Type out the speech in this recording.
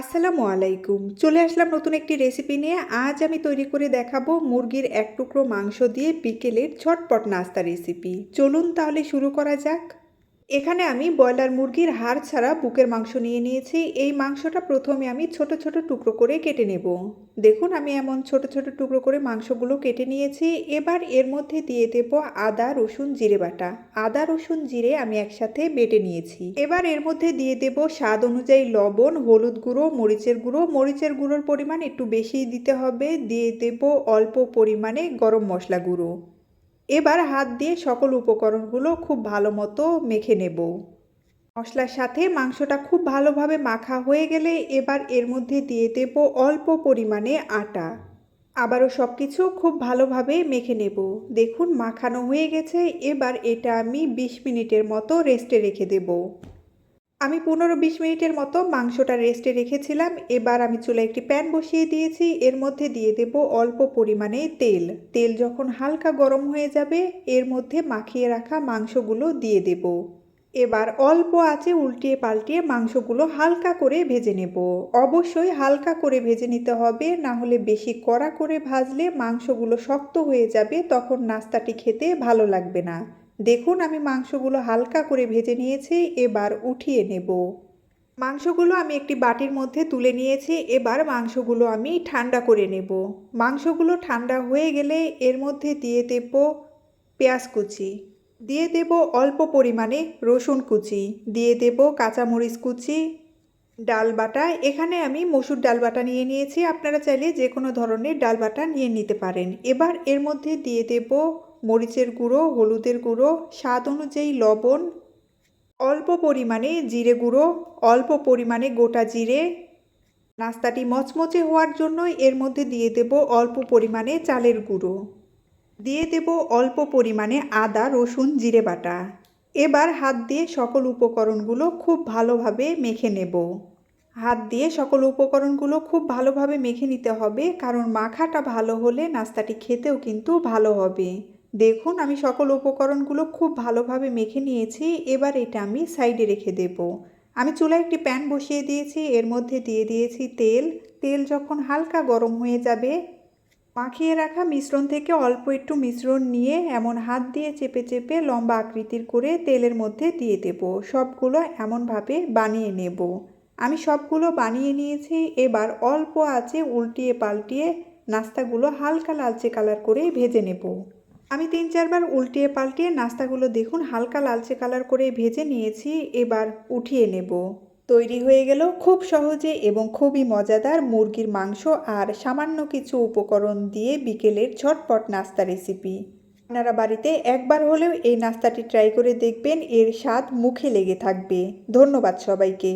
আসসালামু আলাইকুম। চলে আসলাম নতুন একটি রেসিপি নিয়ে। আজ আমি তৈরি করে দেখাবো মুরগির এক টুকরো মাংস দিয়ে বিকেলের ছটপট নাস্তা রেসিপি চলুন তাহলে শুরু করা যাক। এখানে আমি ব্রয়লার মুরগির হাড় ছাড়া বুকের মাংস নিয়ে নিয়েছি। এই মাংসটা প্রথমে আমি ছোট ছোট টুকরো করে কেটে নেব। দেখুন, আমি এমন ছোট ছোট টুকরো করে মাংসগুলো কেটে নিয়েছি। এবার এর মধ্যে দিয়ে দেব আদা, রসুন, জিরে বাটা। আদা, রসুন, জিরে আমি একসাথে বেটে নিয়েছি। এবার এর মধ্যে দিয়ে দেব স্বাদ অনুযায়ী লবণ, হলুদ গুঁড়ো, মরিচের গুঁড়ো। মরিচের গুঁড়োর পরিমাণ একটু বেশিই দিতে হবে। দিয়ে দেব অল্প পরিমাণে গরম মশলা গুঁড়ো। এবার হাত দিয়ে সকল উপকরণগুলো খুব ভালো মতো মেখে নেব। মশলার সাথে মাংসটা খুব ভালোভাবে মাখা হয়ে গেলে এবার এর মধ্যে দিয়ে দেব অল্প পরিমাণে আটা। আবারও সব কিছু খুব ভালোভাবে মেখে নেব। দেখুন, মাখানো হয়ে গেছে। এবার এটা আমি বিশ মিনিটের মতো রেস্টে রেখে দেব। আমি পনেরো বিশ মিনিটের মতো মাংসটা রেস্টে রেখেছিলাম। এবার আমি চুলায় একটি প্যান বসিয়ে দিয়েছি। এর মধ্যে দিয়ে দেব অল্প পরিমাণে তেল। তেল যখন হালকা গরম হয়ে যাবে, এর মধ্যে মাখিয়ে রাখা মাংসগুলো দিয়ে দেব। এবার অল্প আছে উল্টিয়ে পাল্টিয়ে মাংসগুলো হালকা করে ভেজে নেব। অবশ্যই হালকা করে ভেজে নিতে হবে, না হলে বেশি কড়া করে ভাজলে মাংসগুলো শক্ত হয়ে যাবে, তখন নাস্তাটি খেতে ভালো লাগবে না। দেখুন, আমি মাংসগুলো হালকা করে ভেজে নিয়েছি, এবার উঠিয়ে নেব। মাংসগুলো আমি একটি বাটির মধ্যে তুলে নিয়েছি, এবার মাংসগুলো আমি ঠান্ডা করে নেব। মাংসগুলো ঠান্ডা হয়ে গেলে এর মধ্যে দিয়ে দেব পেঁয়াজ কুচি, দিয়ে দেব অল্প পরিমাণে রসুন কুচি, দিয়ে দেব কাঁচামরিচ কুচি, ডাল বাটা। এখানে আমি মসুর ডাল বাটা নিয়ে নিয়েছি, আপনারা চাইলে যে কোনো ধরনের ডাল বাটা নিয়ে নিতে পারেন। এবার এর মধ্যে দিয়ে দেব মরিচের গুঁড়ো, হলুদের গুঁড়ো, স্বাদ অনুযায়ী লবণ, অল্প পরিমাণে জিরে গুঁড়ো, অল্প পরিমাণে গোটা জিরে। নাস্তাটি মচমচে হওয়ার জন্য এর মধ্যে দিয়ে দেব অল্প পরিমাণে চালের গুঁড়ো। দিয়ে দেব অল্প পরিমাণে আদা, রসুন, জিরে বাটা। এবার হাত দিয়ে সকল উপকরণগুলো খুব ভালোভাবে মেখে নেব। হাত দিয়ে সকল উপকরণগুলো খুব ভালোভাবে মেখে নিতে হবে, কারণ মাখাটা ভালো হলে নাস্তাটি খেতেও কিন্তু ভালো হবে। দেখুন, আমি সকল উপকরণগুলো খুব ভালোভাবে মেখে নিয়েছি, এবার এটা আমি সাইডে রেখে দেব। আমি চুলায় একটি প্যান বসিয়ে দিয়েছি, এর মধ্যে দিয়ে দিয়েছি তেল। তেল যখন হালকা গরম হয়ে যাবে, মাখিয়ে রাখা মিশ্রণ থেকে অল্প একটু মিশ্রণ নিয়ে এমন হাত দিয়ে চেপে চেপে লম্বা আকৃতির করে তেলের মধ্যে দিয়ে দেব। সবগুলো এমনভাবে বানিয়ে নেব। আমি সবগুলো বানিয়ে নিয়েছি, এবার অল্প আছে উল্টিয়ে পাল্টিয়ে নাস্তাগুলো হালকা লালচে কালার করে ভেজে নেব। আমি তিন চারবার উল্টিয়ে পাল্টিয়ে নাস্তাগুলো দেখুন হালকা লালচে কালার করে ভেজে নিয়েছি, এবার উঠিয়ে নেব। তৈরি হয়ে গেল খুব সহজে এবং খুবই মজাদার মুরগির মাংস আর সামান্য কিছু উপকরণ দিয়ে বিকেলের ঝটপট নাস্তা রেসিপি। আপনারা বাড়িতে একবার হলেও এই নাস্তাটি ট্রাই করে দেখবেন, এর স্বাদ মুখে লেগে থাকবে। ধন্যবাদ সবাইকে।